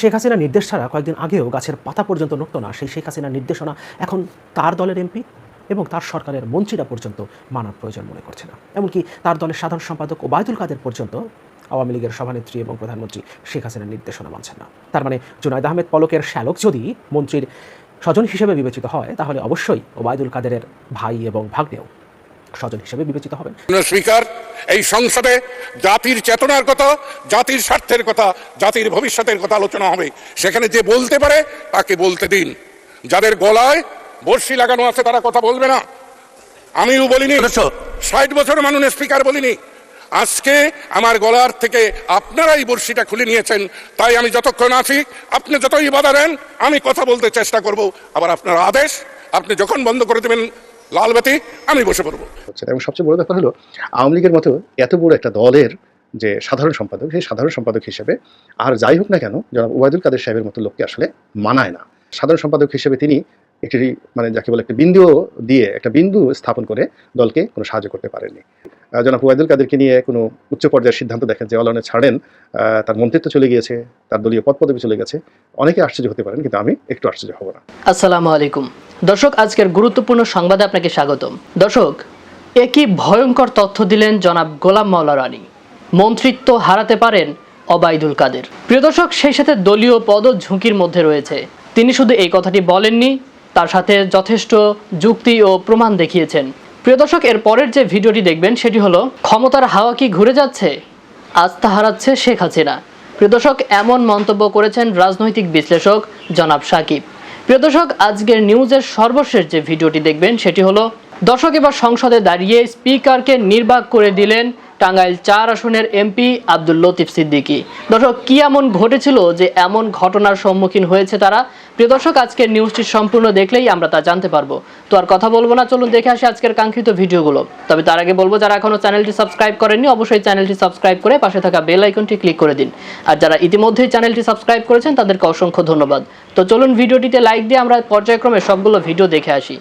শেখ হাসিনার নির্দেশ ছাড়া কয়েকদিন আগেও গাছের পাতা পর্যন্ত নড়ত না সেই শেখ হাসিনার নির্দেশনা এখন তার দলের এমপি এবং তার সরকারের মন্ত্রীরা পর্যন্ত মানার প্রয়োজন মনে করছে না। এমনকি তার দলের সাধারণ সম্পাদক ওবায়দুল কাদের পর্যন্ত আওয়ামী লীগের সভানেত্রী এবং প্রধানমন্ত্রী শেখ হাসিনার নির্দেশনা মানছেন না। তার মানে জুনায়দ আহমেদ পলকের শ্যালক যদি মন্ত্রীর স্বজন হিসেবে বিবেচিত হয়, তাহলে অবশ্যই ওবায়দুল কাদেরের ভাই এবং ভাগ্নেও স্বজন হিসেবে বিবেচিত হবেন। স্পিকার এই সংসদে জাতির চেতনার কথা জাতির স্বার্থের কথা জাতির ভবিষ্যতের কথা আলোচনা হবে। সেখানে যে বলতে পারে তাকে বলতে দিন। যাদের গলায় বর্ষি লাগানো আছে তারা কথা বলবে না। আমিও বলিনি ষাট বছর মাননীয় স্পিকার বলিনি। আজকে আমার গলার থেকে আপনারাই বর্ষিটা খুলে নিয়েছেন। তাই আমি যতক্ষণ আছি আপনি যতই বাধা দেন আমি কথা বলতে চেষ্টা করব। আবার আপনার আদেশ আপনি যখন বন্ধ করে দেবেন লাল বাতি, আমি বসে পড়ব। হচ্ছে এবং সবচেয়ে বড় ব্যাপার হলো, আওয়ামী লীগের মতো এত বড় একটা দলের যে সাধারণ সম্পাদক, সেই সাধারণ সম্পাদক হিসেবে আর যাই হোক না কেন, জনাব ওবায়দুল কাদের সাহেবের মতো লোককে আসলে মানায় না। সাধারণ সম্পাদক হিসেবে তিনি একটি মানে যাকে বলে একটা বিন্দু দিয়ে একটা বিন্দু স্থাপন করে দলকে কোনো সাহায্য করতে পারেননি। জনাব ওবায়দুল কাদেরকে নিয়ে কোনো উচ্চ পর্যায়ের সিদ্ধান্ত দেখেন যে অলনে ছাড়েন তার মন্ত্রিত্ব চলে গিয়েছে, তার দলীয় পদ পদবি চলে গেছে। অনেকে আশ্চর্য হতে পারেন, কিন্তু আমি একটু আশ্চর্য হব না। আসসালামু আলাইকুম। দর্শক, আজকের গুরুত্বপূর্ণ সংবাদে আপনাকে স্বাগতম। দর্শক, একই ভয়ঙ্কর তথ্য দিলেন জনাব গোলাম মাওলা রানী। মন্ত্রিত্ব হারাতে পারেন অবায়দুল কাদের। প্রিয় দর্শক, সেই সাথে দলীয় পদ ঝুঁকির মধ্যে রয়েছে। তিনি শুধু এই কথাটি বলেননি তার সাথে যথেষ্ট যুক্তি ও প্রমাণ দেখিয়েছেন। প্রিয় দর্শক, এর পরের যে ভিডিওটি দেখবেন, সেটি হলো, ক্ষমতার হাওয়া কি ঘুরে যাচ্ছে? আস্থা হারাচ্ছে শেখ হাসিনা। প্রিয় দর্শক, এমন মন্তব্য করেছেন রাজনৈতিক বিশ্লেষক জনাব সাকিব। প্রিয় দর্শক, আজকের নিউজের সর্বশেষ যে ভিডিওটি দেখবেন, সেটি হলো, দর্শক এবার সংসদে দাঁড়িয়ে স্পিকারকে নির্বাক করে দিলেন টাঙ্গাইল চার আসনের এমপি আব্দুল লতিফ সিদ্দিকী। দর্শক, কি এমন ঘটেছিল যে এমন ঘটনার সম্মুখীন হয়েছে তারা? প্রিয় দর্শক, আজকের নিউজটি সম্পূর্ণ দেখলেই আমরা তা জানতে পারব। তো আর কথা বলব না, চলুন দেখে আসি আজকের কাঙ্ক্ষিত ভিডিওগুলো। তবে তার আগে বলব, যারা এখনও চ্যানেলটি সাবস্ক্রাইব করেননি, অবশ্যই চ্যানেলটি সাবস্ক্রাইব করে পাশে থাকা বেল আইকনটি ক্লিক করে দিন। আর যারা ইতিমধ্যেই চ্যানেলটি সাবস্ক্রাইব করেছেন, তাদেরকে অসংখ্য ধন্যবাদ। তো চলুন ভিডিওটিতে লাইক দিয়ে আমরা পর্যায়ক্রমে সবগুলো ভিডিও দেখে আসি।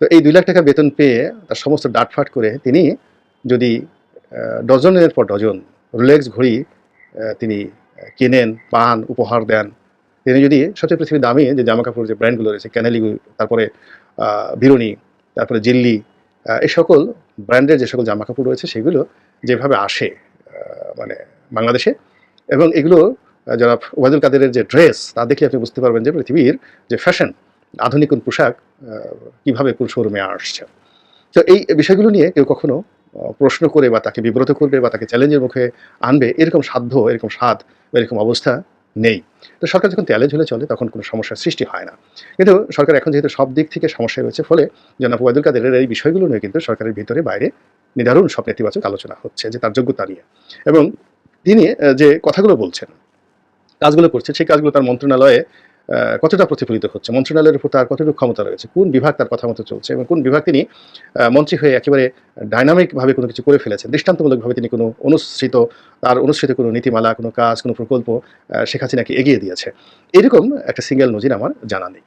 তো এই দুই লাখ টাকা বেতন পেয়ে তার সমস্ত ডাটফাট করে তিনি যদি ডজনের পর ডজন রোলেক্স ঘড়ি তিনি কেনেন, পান, উপহার দেন, তিনি যদি সবচেয়ে পৃথিবীর দামি যে জামা কাপড় যে ব্র্যান্ডগুলো রয়েছে, ক্যানেলি তারপরে বিরুনি, তারপরে জিল্লি এই সকল ব্র্যান্ডের যে সকল জামা কাপড় রয়েছে, সেগুলো যেভাবে আসে মানে বাংলাদেশে, এবং এগুলো যারা ওবায়দুল কাদেরের যে ড্রেস, তা দেখলে আপনি বুঝতে পারবেন যে পৃথিবীর যে ফ্যাশন, আধুনিক পোশাক কীভাবে কোন শোরুমে আসছে। তো এই বিষয়গুলো নিয়ে কেউ কখনো প্রশ্ন করে বা তাকে বিব্রত করবে বা তাকে চ্যালেঞ্জের মুখে আনবে, এরকম সাধ্য, এরকম স্বাদ বা এরকম অবস্থা নেই। তো সরকার যখন তেলে ঝুলে চলে, তখন কোনো সমস্যার সৃষ্টি হয় না। কিন্তু সরকার এখন যেহেতু সব দিক থেকে সমস্যা রয়েছে, ফলে জনাব ওয়াদুল কাদেরের এই বিষয়গুলো নিয়ে কিন্তু সরকারের ভিতরে বাইরে নিদারুণ সব নেতিবাচক আলোচনা হচ্ছে যে তার যোগ্যতা নিয়ে। এবং তিনি যে কথাগুলো বলছেন, কাজগুলো করছে, সেই কাজগুলো তার মন্ত্রণালয়ে কতটা প্রতিফলিত হচ্ছে? মন্ত্রণালয়ের উপর তার কতটুকু ক্ষমতা রয়েছে? কোন বিভাগ তার কথা মতো চলছে? এবং কোন বিভাগ তিনি মন্ত্রী হয়ে একেবারে ডাইনামিকভাবে কোনো কিছু করে ফেলেছেন? দৃষ্টান্তমূলকভাবে তিনি কোনো অনুসৃত, তার অনুসৃত কোনো নীতিমালা, কোনো কাজ, কোনো প্রকল্প শেখ হাসিনাকে এগিয়ে দিয়েছে? এরকম একটা সিঙ্গেল নজির আমার জানা নেই।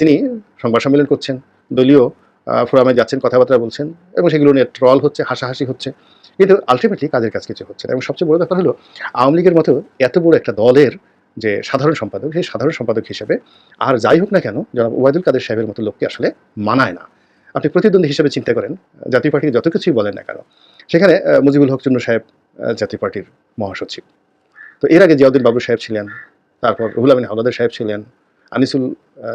তিনি সংবাদ সম্মেলন করছেন, দলীয় ফোরামে যাচ্ছেন, কথাবার্তা বলছেন, এবং সেগুলো নিয়ে ট্রল হচ্ছে, হাসাহাসি হচ্ছে। কিন্তু আলটিমেটলি কাজের কাজ কিছু হচ্ছে না। এবং সবচেয়ে বড় ব্যাপার হলো, আওয়ামী লীগের মতো এত বড় একটা দলের যে সাধারণ সম্পাদক, সেই সাধারণ সম্পাদক হিসেবে আর যাই হোক না কেন, জনাব ওবায়দুল কাদের সাহেবের মতো লোককে আসলে মানায় না। আপনি প্রতিদ্বন্দ্বী হিসেবে চিন্তা করেন, জাতীয় পার্টিকে যত কিছুই বলেন না কেন। সেখানে মুজিবুল হক চন্দ্র সাহেব জাতীয় পার্টির মহাসচিব। তো এর আগে জিয়াউদ্দিন বাবু সাহেব ছিলেন, তারপর রুহুল আমিন সাহেব ছিলেন, আনিসুল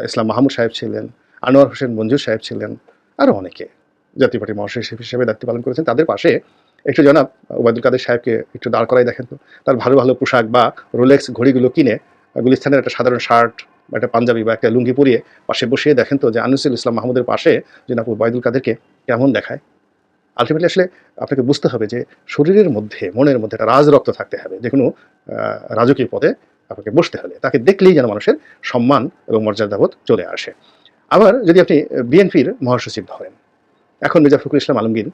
ইসলাম মাহমুদ সাহেব ছিলেন, আনোয়ার হোসেন মঞ্জুর সাহেব ছিলেন আরও অনেকে জাতীয় পার্টির মহাসচিব হিসেবে দায়িত্ব পালন করেছেন। তাদের পাশে একটু জনাব, ওবায়দুল কাদের সাহেবকে একটু দাঁড় করাই দেখেন তো। তার ভালো ভালো পোশাক বা রোলেক্স ঘড়িগুলো কিনে গুলিস্তানের একটা সাধারণ শার্ট বা একটা পাঞ্জাবি বা একটা লুঙ্গি পরিয়ে পাশে বসিয়ে দেখেন তো যে আনিসুল ইসলাম মাহমুদের পাশে জনাব ওবায়দুল কাদেরকে কেমন দেখায়। আলটিমেটলি আসলে আপনাকে বুঝতে হবে যে শরীরের মধ্যে, মনের মধ্যে একটা রাজরক্ত থাকতে হবে। যে কোনো রাজকীয় পদে আপনাকে বসতে হলে। তাকে দেখলেই যেন মানুষের সম্মান এবং মর্যাদাবোধ চলে আসে। আবার যদি আপনি বিএনপির মহাসচিব ধরেন, এখন মির্জা ফখরুল ইসলাম আলমগীর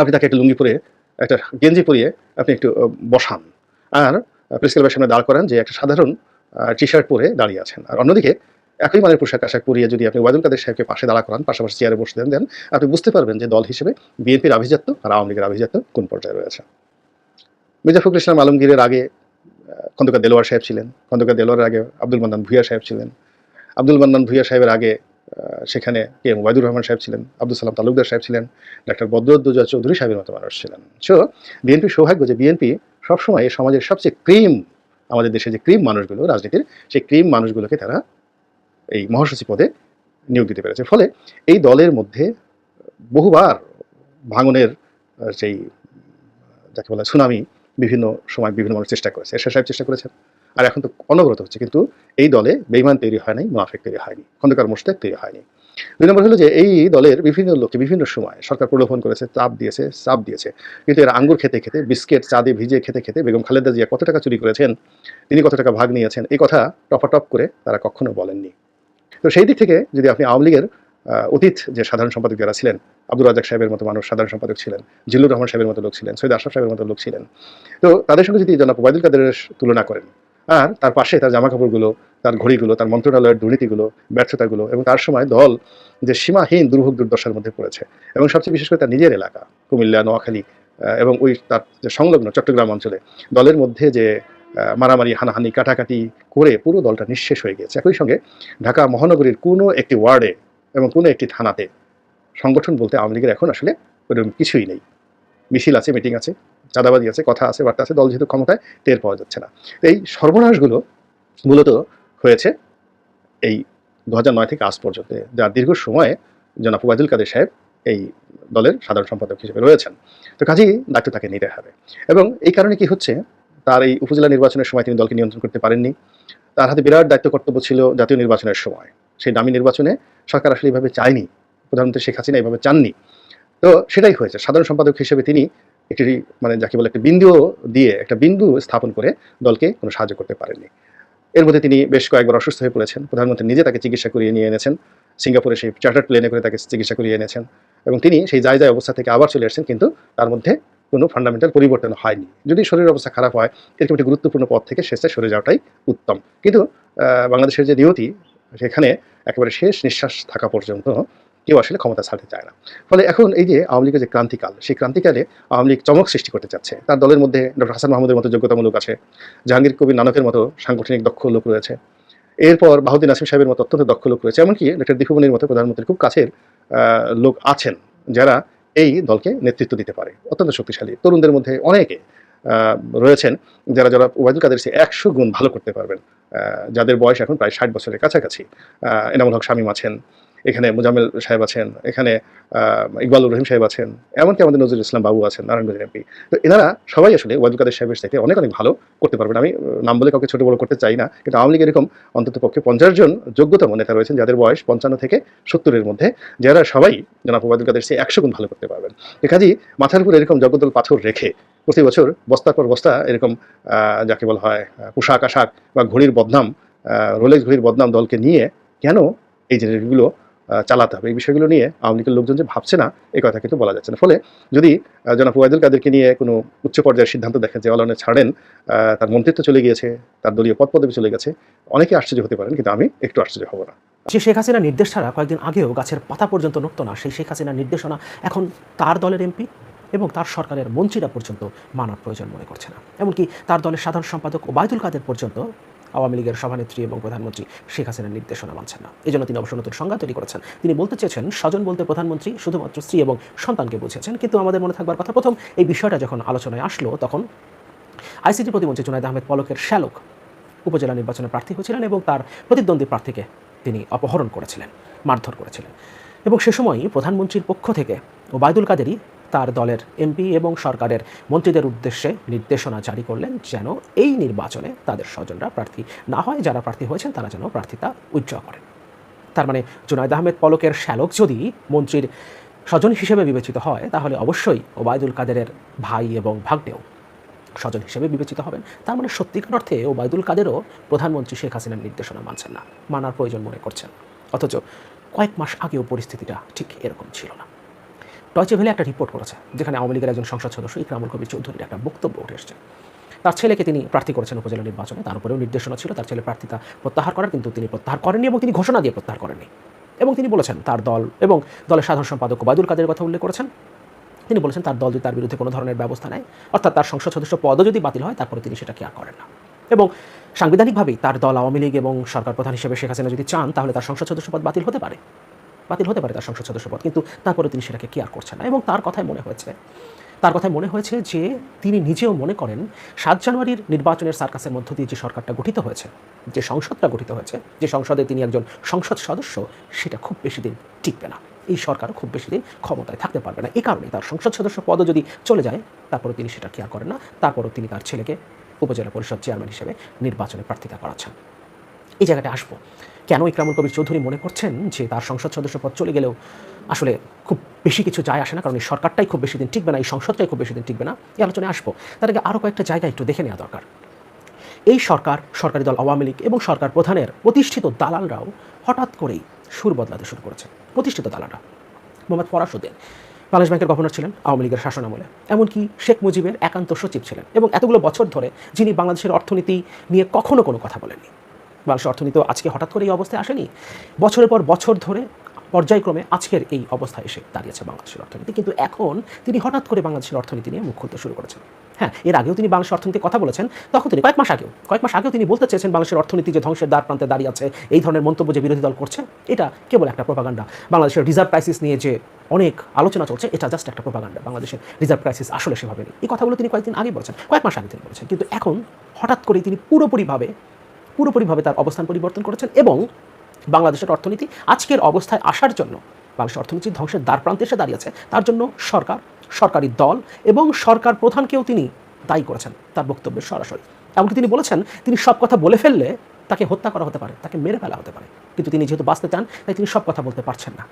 আপনি তাকে একটা লুঙ্গি পরে, একটা গেঞ্জি পরিয়ে আপনি একটু বসান। আর প্রেস সামনে দাঁড় করান যে একটা সাধারণ টি শার্ট পরে দাঁড়িয়ে আছেন। আর অন্যদিকে, একই মানের পোশাক, আশাক পরিয়ে যদি আপনি ওয়াদুল কাদের সাহেবকে পাশে দাঁড়া করান, পাশাপাশি চেয়ারে বসে দেন দেন আপনি বুঝতে পারবেন যে দল হিসেবে বিএনপির আভিজাত্য আর আওয়ামী লীগের আভিজাত্য কোন পর্যায়ে রয়েছে। মির্জা ফখরুল ইসলাম আলমগীরের আগে খন্দকার দেলোয়ার সাহেব ছিলেন, খন্দকার দেলোয়ারের আগে আব্দুল মান্নান ভুইয়া সাহেব ছিলেন। আব্দুল মান্নান ভুইয়া সাহেবের আগে সেখানে কে এম ওয়াইদুর রহমান সাহেব ছিলেন, আব্দুল সালাম তালুকদার সাহেব ছিলেন, ডাক্তার বদরুদ্দোজা চৌধুরী সাহেবের মতো মানুষ ছিলেন। সো বিএনপি সৌভাগ্য যে বিএনপি সবসময় সমাজের সবচেয়ে ক্রিম, আমাদের দেশে যে ক্রিম মানুষগুলো, রাজনীতির সেই ক্রিম মানুষগুলোকে তারা এই মহাসচিব পদে নিয়োগ দিতে পেরেছে। ফলে এই দলের মধ্যে বহুবার ভাঙনের সেই যাকে বলে, সুনামি বিভিন্ন সময় বিভিন্ন মানুষ চেষ্টা করেছে। এরশাদ সাহেব চেষ্টা করেছেন। আর এখন তো অনবরত হচ্ছে, কিন্তু এই দলে বেইমান তৈরি হয় নাই, মুনাফেক তৈরি হয়নি খন্দকার মোশতাক তৈরি হয়নি দুই নম্বর হলো যে, এই দলের বিভিন্ন লোককে বিভিন্ন সময় সরকার প্রলোভন করেছে, চাপ দিয়েছে চাপ দিয়েছে। কিন্তু এরা আঙ্গুর খেতে খেতে, বিস্কিট, চাঁদে ভিজে খেতে খেতে বেগম খালেদা জিয়া কত টাকা চুরি করেছেন, তিনি কত টাকা ভাগ নিয়েছেন, এই কথা টপাটপ করে তারা কখনো বলেননি। তো সেই দিক থেকে যদি আপনি আওয়ামী লীগের অতীত যে সাধারণ সম্পাদক যারা ছিলেন, আব্দুর রাজাক সাহেবের মতো মানুষ, সাধারণ সম্পাদক ছিলেন, জিল্লুর রহমান সাহেবের মতো লোক ছিলেন, সৈয়দ আশরাফ সাহেবের মতো লোক ছিলেন, তো তাদের সঙ্গে যদি জনাব ওবায়দুল কাদেরের তুলনা করেন আর তার পাশে তার জামা কাপড়গুলো তার ঘড়িগুলো, তার মন্ত্রণালয়ের দুর্নীতিগুলো, ব্যর্থতাগুলো এবং তার সময় দল যে সীমাহীন দুর্ভোগ দুর্দশার মধ্যে পড়েছে এবং সবচেয়ে বিশেষ করে তার নিজের এলাকা, কুমিল্লা, নোয়াখালী এবং ওই তার যে সংলগ্ন চট্টগ্রাম অঞ্চলে দলের মধ্যে যে মারামারি, হানাহানি, কাটাকাটি করে পুরো দলটা নিঃশেষ হয়ে গিয়েছে। একই সঙ্গে ঢাকা মহানগরীর কোনো একটি ওয়ার্ডে এবং কোনো একটি থানাতে সংগঠন বলতে আওয়ামী লীগের এখন আসলে ওরকম কিছুই নেই। মিছিল আছে, মিটিং আছে। চাঁদাবাজি আছে, কথা আছে, বার্তা আছে, দল যেহেতু ক্ষমতায়, টের পাওয়া যাচ্ছে না। এই সর্বনাশগুলো মূলত হয়েছে এই দু নয় থেকে আজ পর্যন্ত যার দীর্ঘ সময়ে জনাব ওবায়দুল কাদের সাহেব এই দলের সাধারণ সম্পাদক হিসেবে রয়েছেন। তো কাজেই দায়িত্ব তাকে নিতে হবে। এবং এই কারণে কি হচ্ছে, তার এই উপজেলা নির্বাচনের সময় তিনি দলকে নিয়ন্ত্রণ করতে পারেননি। তার হাতে বিরাট দায়িত্ব কর্তব্য ছিল জাতীয় নির্বাচনের সময়। সেই দামি নির্বাচনে সরকার আসলে এইভাবে চায়নি। প্রধানমন্ত্রী শেখ হাসিনা এইভাবে চাননি। তো সেটাই হয়েছে। সাধারণ সম্পাদক হিসেবে তিনি একটি মানে যাকে বলে একটা বিন্দুও দিয়ে একটা বিন্দু স্থাপন করে দলকে কোনো সাহায্য করতে পারেননি। এর মধ্যে তিনি বেশ কয়েকবার অসুস্থ হয়ে পড়েছেন। প্রধানমন্ত্রী নিজে তাকে চিকিৎসা করিয়ে নিয়ে এনেছেন। সিঙ্গাপুরে সেই চার্টার প্লেনে করে তাকে চিকিৎসা করিয়ে এনেছেন এবং তিনি সেই যায় যায় অবস্থা থেকে আবার চলে আসছেন, কিন্তু তার মধ্যে কোনো ফান্ডামেন্টাল পরিবর্তন হয়নি। যদি শরীরের অবস্থা খারাপ হয়, এরকম একটি গুরুত্বপূর্ণ পথ থেকে শেষে সরে যাওয়াটাই উত্তম। কিন্তু বাংলাদেশের যে নিয়তি, সেখানে একেবারে শেষ নিঃশ্বাস থাকা পর্যন্ত কেউ আসলে ক্ষমতা ছাড়তে চায় না। ফলে এখন এই যে আওয়ামী লীগের যে ক্রান্তিকাল, সেই ক্রান্তিকালে আওয়ামী লীগ চমক সৃষ্টি করতে চাচ্ছে। তার দলের মধ্যে ডক্টর হাসান মাহমুদের মতো যোগ্যতামূলক আছে, জাহাঙ্গীর কবির নানকের মতো সাংগঠনিক দক্ষ লোক রয়েছে। এরপর বাহুদ্দিন আসিম সাহেবের মতো অত্যন্ত দক্ষ লোক রয়েছে। এমনকি ডক্টর দীপুমনির মতো প্রধানমন্ত্রীর খুব কাছের লোক আছেন যারা এই দলকে নেতৃত্ব দিতে পারে। অত্যন্ত শক্তিশালী। তরুণদের মধ্যে অনেকে রয়েছেন যারা যারা ওবায়দুল কাদের সে একশো গুণ ভালো করতে পারবেন। যাদের বয়স এখন প্রায় ষাট বছরের কাছাকাছি। এনামুল হক শামীম আছেন। এখানে মুজাম্মেল সাহেব আছেন, এখানে ইকবালুর রহিম সাহেব আছেন, এমনকি আমাদের নজরুল ইসলাম বাবু আছেন নারায়ণগঞ্জের এমপি। তো এনারা সবাই আসলে ওয়াজুল কাদের সাহেবের সাথে অনেক অনেক ভালো করতে পারবেন। আমি নাম বলে কাউকে ছোট বড় করতে চাই না, কিন্তু আওয়ামী লীগ এরকম অন্তত পক্ষে পঞ্চাশ জন যোগ্যতম নেতা রয়েছেন, যাদের বয়স পঞ্চান্ন থেকে সত্তরের মধ্যে, যারা সবাই জনাব ওবায়দুল কাদের সে একশো গুণ ভালো করতে পারবেন। এ কাজেই মাথার এরকম জগদ্দল পাথর রেখে প্রতি বছর বস্তার পর বস্তা এরকম যাকে বলা হয় পোশাক আশাক বা ঘড়ির বদনাম রোলেক্স ঘড়ির বদনাম দলকে নিয়ে কেন এই জিনিসগুলো চালাতে হবে। এই বিষয়গুলো নিয়ে আওয়ামী লীগের লোকজন যে ভাবছে না, এই কথা কিন্তু বলা যাচ্ছে না। ফলে যদি জনাব ওয়াইদুল কাদেরকে নিয়ে কোনো উচ্চ পর্যায়ের সিদ্ধান্ত দেখেন যে অলনে ছাড়েন তার মন্ত্রিত্ব চলে গিয়েছে, তার দলীয় পদ পদবি চলে গেছে, অনেকে আশ্চর্য হতে পারেন, কিন্তু আমি একটু আশ্চর্য হব না। যে শেখ হাসিনার নির্দেশ ছাড়া কয়েকদিন আগেও গাছের পাতা পর্যন্ত নড়ত না সেই শেখ হাসিনার নির্দেশনা এখন তার দলের এমপি এবং তার সরকারের মন্ত্রীরা পর্যন্ত মানার প্রয়োজন মনে করছে না। এমনকি তার দলের সাধারণ সম্পাদক ওবায়দুল কাদের পর্যন্ত আওয়ামী লীগের সভানেত্রী এবং প্রধানমন্ত্রী শেখ হাসিনার নির্দেশনা মানছেন না। এই জন্য তিনি অবশ্য নতুন সংজ্ঞা তৈরি করেছেন। তিনি বলতে চেয়েছেন, স্বজন বলতে প্রধানমন্ত্রী, শুধুমাত্র স্ত্রী এবং সন্তানকে বুঝিয়েছেন। কিন্তু আমাদের মনে থাকবার কথা, প্রথম এই বিষয়টা যখন আলোচনায় আসলো, তখন আইসিটি প্রতিমন্ত্রী জুনায়দ আহমেদ পলকের শ্যালক উপজেলা নির্বাচনে প্রার্থী হয়েছিলেন এবং তার প্রতিদ্বন্দ্বী প্রার্থীকে তিনি অপহরণ করেছিলেন, মারধর করেছিলেন। এবং সে সময়ই প্রধানমন্ত্রীর পক্ষ থেকে ওবায়দুল কাদেরই তার দলের এমপি এবং সরকারের মন্ত্রীদের উদ্দেশ্যে নির্দেশনা জারি করলেন যেন এই নির্বাচনে তাদের স্বজনরা প্রার্থী না হয়, যারা প্রার্থী হয়েছেন তারা যেন প্রার্থিতা উজ্জ্বল করেন। তার মানে জুনায়দ আহমেদ পলকের শ্যালক যদি মন্ত্রীর স্বজন হিসেবে বিবেচিত হয়, তাহলে অবশ্যই ওবায়দুল কাদেরের ভাই এবং ভাগ্নেও স্বজন হিসেবে বিবেচিত হবেন। তার মানে সত্যিকার অর্থে ওবায়দুল কাদেরও প্রধানমন্ত্রী শেখ হাসিনার নির্দেশনা মানছেন না, মানার প্রয়োজন মনে করছেন। অথচ কয়েক মাস আগেও পরিস্থিতিটা ঠিক এরকম ছিল না। টয়চে ভেলে একটা রিপোর্ট করেছে, যেখানে আওয়ামী লীগের একজন সংসদ সদস্য ইকরামুল কবির চৌধুরীর একটা বক্তব্য উঠে এসেছে। তার ছেলেকে তিনি প্রার্থী করেছেন উপজেলা নির্বাচনে, তার উপরেও নির্দেশনা ছিল তার ছেলে প্রার্থিতা প্রত্যাহার করার, কিন্তু তিনি প্রত্যাহার করেননি এবং তিনি ঘোষণা দিয়ে প্রত্যাহার করেননি। এবং তিনি বলেছেন, তার দল এবং দলের সাধারণ সম্পাদক ওবায়দুল কাদের কথা উল্লেখ করেছেন। তিনি বলেছেন, তার দল যদি তার বিরুদ্ধে কোনো ধরনের ব্যবস্থা নেয়, অর্থাৎ তার সংসদ সদস্য পদও যদি বাতিল হয়, তারপরে তিনি সেটা কেয়ার করেন না। এবং সাংবিধানিকভাবেই তার দল আওয়ামী লীগ এবং সরকার প্রধান হিসেবে শেখ হাসিনা যদি চান, তাহলে তার সংসদ সদস্য পদ বাতিল হতে পারে। বাতিল হতে পারে তার সংসদ সদস্য পদ। কিন্তু তারপরে তিনি সেটাকে কেয়ার করছেন না। এবং তার কথায় মনে হয়েছে। তার কথায় মনে হয়েছে যে তিনি নিজেও মনে করেন, সাত জানুয়ারির নির্বাচনের সার্কাসের মধ্য দিয়ে যে সরকারটা গঠিত হয়েছে, যে সংসদটা গঠিত হয়েছে, যে সংসদে তিনি একজন সংসদ সদস্য, সেটা খুব বেশি দিন টিকবে না। এই সরকার খুব বেশি দিন ক্ষমতায় থাকতে পারবে না। এই কারণে তার সংসদ সদস্য পদও যদি চলে যায় তারপরে তিনি সেটা কেয়ার করেন না। তারপরও তিনি তার ছেলেকে উপজেলা পরিষদ চেয়ারম্যান হিসেবে নির্বাচনে প্রার্থিতা করাচ্ছেন। এই জায়গাটা আসব। কেন ইকরামুল কবির চৌধুরী মনে করছেন যে তার সংসদ সদস্য পদ চলে গেলেও আসলে খুব বেশি কিছু যায় আসে না? কারণ এই সরকারটাই খুব বেশি দিন টিকবে না, এই সংসদটাই খুব বেশি দিন টিকবে না। এই আলোচনায় আসব। তার আগে আরও কয়েকটা জায়গা একটু দেখে নেওয়া দরকার। এই সরকার, সরকারি দল আওয়ামী লীগ এবং সরকার প্রধানের প্রতিষ্ঠিত দালালরাও হঠাৎ করেই সুর বদলাতে শুরু করেছে। প্রতিষ্ঠিত দালালরা। মোহাম্মদ ফরাসুদ্দিন বাংলাদেশ ব্যাংকের গভর্নর ছিলেন আওয়ামী লীগের শাসনামলে। এমনকি শেখ মুজিবের একান্ত সচিব ছিলেন এবং এতগুলো বছর ধরে যিনি বাংলাদেশের অর্থনীতি নিয়ে কখনো কোনো কথা বলেননি। বাংলাদেশের অর্থনীতি আজকে হঠাৎ করে এই অবস্থায় আসেনি। বছরের পর বছর ধরে পর্যায়ক্রমে আজকের এই অবস্থায় এসে দাঁড়িয়েছে বাংলাদেশের অর্থনীতি। কিন্তু এখন তিনি হঠাৎ করে বাংলাদেশের অর্থনীতি নিয়ে মুখ খুলতে শুরু করেছেন। হ্যাঁ এর আগেও তিনি বাংলাদেশের অর্থনীতির কথা বলেছেন, তখন তিনি কয়েক মাস আগেও, কয়েক মাস আগেও তিনি বলতে চেয়েছেন বাংলাদেশের অর্থনীতি যে ধ্বংসের দ্বার প্রান্তে দাঁড়িয়ে আছে, এই ধরনের মন্তব্য যে বিরোধী দল করছে, এটা কেবল একটা প্রপাগান্ডা বাংলাদেশের রিজার্ভ ক্রাইসিস নিয়ে যে অনেক আলোচনা চলছে, এটা জাস্ট একটা প্রপাগান্ডা বাংলাদেশের রিজার্ভ ক্রাইসিস আসলে সেভাবে নেই। এই কথাগুলো তিনি কয়েকদিন আগে বলেছেন, কয়েক মাস আগে তিনি বলেছেন। কিন্তু এখন হঠাৎ করে তিনি পুরোপুরিভাবে পুরোপুরিভাবে তার অবস্থান পরিবর্তন করেছেন এবং বাংলাদেশের অর্থনীতি আজকের অবস্থায় আসার জন্য বাংলাদেশের অর্থনীতি ধ্বংসের দ্বার প্রান্তে এসে দাঁড়িয়েছে, তার জন্য সরকার, সরকারি দল এবং সরকার প্রধানকেও তিনি দায়ী করেছেন তার বক্তব্যের সরাসরি। এমনকি তিনি বলেছেন, তিনি সব কথা বলে ফেললে তাকে হত্যা করা হতে পারে, তাকে মেরে ফেলা হতে পারে। কিন্তু তিনি যেহেতু বাঁচতে চান, তাই তিনি সব কথা বলতে পারছেন না।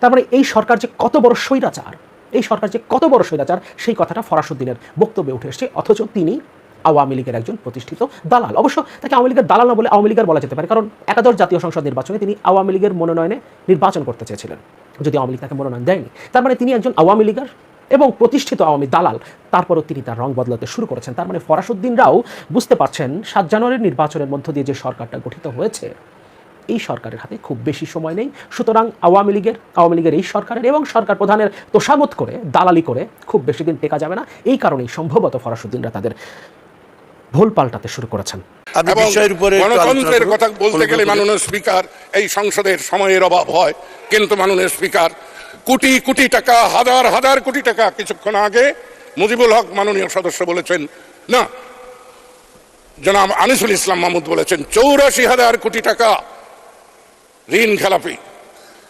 তার মানে এই সরকার যে কত বড় স্বৈরাচার, এই সরকার যে কত বড় স্বৈরাচার, সেই কথাটা ফরাসুদ্দিনের বক্তব্যে উঠে এসেছে, অথচ তিনি আওয়ামী লীগের একজন প্রতিষ্ঠিত দালাল। অবশ্য তাকে আওয়ামী লীগের দালাল না বলে আওয়ামী লীগের বলা যেতে পারে, কারণ একাদশ জাতীয় সংসদ নির্বাচনে তিনি আওয়ামী লীগের মনোনয়নে নির্বাচন করতে চেয়েছিলেন। যদি আওয়ামী লীগ তাকে মনোনয়ন দেয়নি, তার মানে তিনি একজন আওয়ামী লীগের এবং প্রতিষ্ঠিত আওয়ামী দালাল। তারপরও তিনি তার রং বদলাতে শুরু করেছেন। তার মানে ফরাসুদ্দিনরাও বুঝতে পারছেন, সাত জানুয়ারির নির্বাচনের মধ্য দিয়ে যে সরকারটা গঠিত হয়েছে, এই সরকারের হাতে খুব বেশি সময় নেই। সুতরাং আওয়ামী লীগের আওয়ামী লীগের এই সরকারের এবং সরকার প্রধানের তোষামত করে, দালালি করে খুব বেশি দিন টেকা যাবে না। এই কারণেই সম্ভবত ফরাসুদ্দিনরা তাদের ভুল পাল্টাতে শুরু করেছেন। গণতন্ত্রের কথা বলতে গেলে মাননীয় স্পিকার এই সংসদের সময়ের অভাব হয়। কিন্তু মাননীয় স্পিকার কোটি কোটি টাকা হাজার হাজার কোটি টাকা কিছুক্ষণ আগে মুজিবুল হক মাননীয় সদস্য বলেছেন না জনাব আনিসুল ইসলাম মাহমুদ বলেছেন চৌরাশি হাজার কোটি টাকা ঋণ খেলাপি।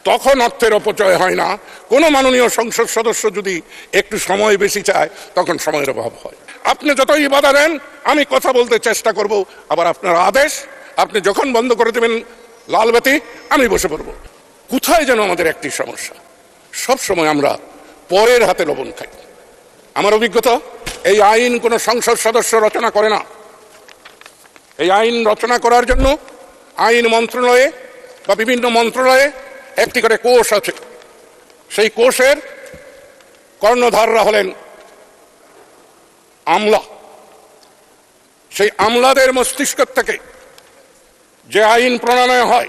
তখন অর্থের অপচয় হয় না। কোনো মাননীয় সংসদ সদস্য যদি একটু সময় বেশি চায় তখন সময়ের অভাব হয়। আপনি যতই বাধা দেন, আমি কথা বলতে চেষ্টা করব। আবার আপনার আদেশ, আপনি যখন বন্ধ করে দেবেন লালবাতি আমি বসে পড়ব। কোথায় যেন আমাদের একটি সমস্যা? সব সময় আমরা পরের হাতে লবণ খাই। আমার অভিজ্ঞতা, এই আইন কোনো সংসদ সদস্য রচনা করে না। এই আইন রচনা করার জন্য আইন মন্ত্রণালয়ে বা বিভিন্ন মন্ত্রণালয়ে একটি করে কোষ আছে। সেই কোষের কর্ণধাররা হলেন আমলা। সেই আমলাদের মস্তিষ্ক থেকে যে আইন প্রণয়ন হয়,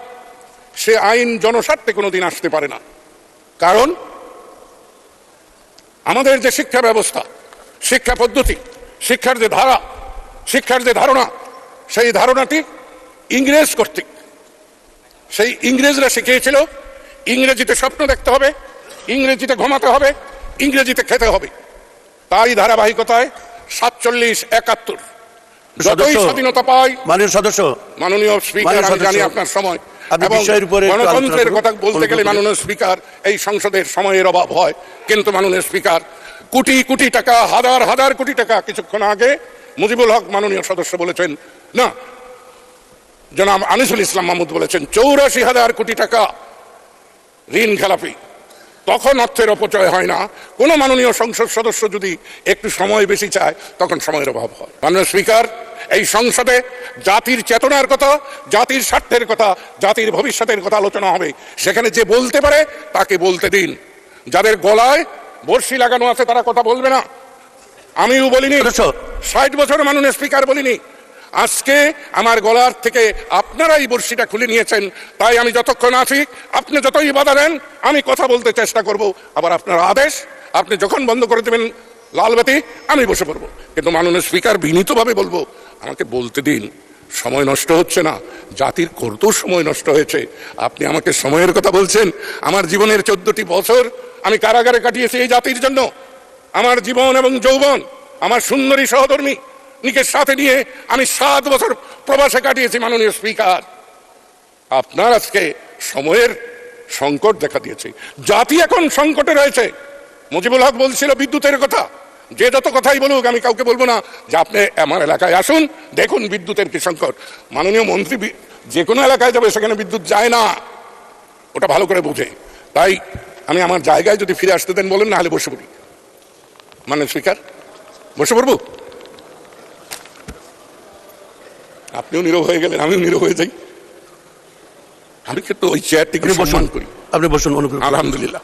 সে আইন জনস্বার্থে কোনোদিন আসতে পারে না। কারণ আমাদের যে শিক্ষা ব্যবস্থা, শিক্ষা পদ্ধতি, শিক্ষার যে ধারা, শিক্ষার যে ধারণা, সেই ধারণাটি ইংরেজ কর্তৃক, সেই ইংরেজরা শিখিয়েছিল, ইংরেজিতে স্বপ্ন দেখতে হবে, ইংরেজিতে ঘুমাতে হবে, ইংরেজিতে খেতে হবে। তাই ধারাবাহিকতায় সাতচল্লিশ একাত্তর। যতই স্বাধীনতা পাই মাননীয় সদস্য মাননীয় স্পিকার আমি জানি আপনার সময়। গণতন্ত্রের কথা বলতে গেলে মাননীয় স্পিকার এই সংসদের সময়ের অভাব হয়। কিন্তু মাননীয় স্পিকার কোটি কোটি টাকা হাজার হাজার কোটি টাকা কিছুক্ষণ আগে মুজিবুল হক মাননীয় সদস্য বলেছেন না জনাব আনিসুল ইসলাম মাহমুদ বলেছেন চৌরাশি হাজার কোটি টাকা ঋণ খেলাপি। তখন অর্থের অপচয় হয় না। কোনো মাননীয় সংসদ সদস্য যদি একটু সময় বেশি চায় তখন সময়ের অভাব হয়। মাননীয় স্পিকার এই সংসদে জাতির চেতনার কথা জাতির স্বার্থের কথা জাতির ভবিষ্যতের কথা আলোচনা হবে। সেখানে যে বলতে পারে তাকে বলতে দিন। যাদের গলায় বর্ষি লাগানো আছে তারা কথা বলবে না। আমিও বলিনি। ষাট বছর মাননীয় স্পিকার বলিনি। আজকে আমার গলার থেকে আপনারাই বর্ষিটা খুলে নিয়েছেন। তাই আমি যতক্ষণ আছি, আপনি যতই বাধা দেন, আমি কথা বলতে চেষ্টা করব। আবার আপনার আদেশ, আপনি যখন বন্ধ করে দেবেন লালবাতি আমি বসে পড়ব। কিন্তু মাননীয় স্পিকার বিনীতভাবে বলব, আমাকে বলতে দিন, সময় নষ্ট হচ্ছে না, জাতির করতেও সময় নষ্ট হয়েছে। আপনি আমাকে সময়ের কথা বলছেন, আমার জীবনের চোদ্দটি বছর আমি কারাগারে কাটিয়েছি এই জাতির জন্য। আমার জীবন এবং যৌবন, আমার সুন্দরী সহধর্মী নিকে সাথে নিয়ে আমি সাত বছর প্রবাসে কাটিয়েছি, মাননীয় স্পিকার। আপনার আজকে সময়ের সংকট দেখা দিয়েছে। জাতি এখন সংকটে রয়েছে। মুজিবুল হক বলছিল, বিদ্যুতের কথা। যে যত কথাই বলুক, আমি কাউকে বলব না। যে আপনি আমার এলাকায় আসুন, দেখুন বিদ্যুতের কি সংকট। মাননীয় মন্ত্রী যে কোনো এলাকায় যাবে, সেখানে বিদ্যুৎ যায় না। ওটা ভালো করে বুঝে। তাই আমি আমার জায়গায় যদি ফিরে আসতে দেন বলেন, না হলে বসে পড়ি। মানে স্পিকার, বসে পড়ব? আপনিও নীরব হয়ে গেলেন আমিও নীরব হয়ে যাই। আমি কিন্তু ওই চেয়ারটিকে সম্মান করি। আপনি বসুন অনুগ্রহ আলহামদুলিল্লাহ।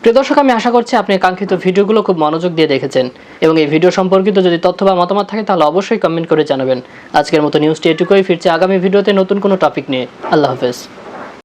প্রিয় দর্শক আমি আশা করছি আপনি কাঙ্ক্ষিত ভিডিওগুলো খুব মনোযোগ দিয়ে দেখেছেন। এবং এই ভিডিও সম্পর্কিত যদি তথ্য বা মতামত থাকে তাহলে অবশ্যই কমেন্ট করে জানাবেন। আজকের মতো নিউজটি এটুকুই। ফিরছে আগামী ভিডিওতে নতুন কোনো টপিক নিয়ে। আল্লাহ হাফেজ।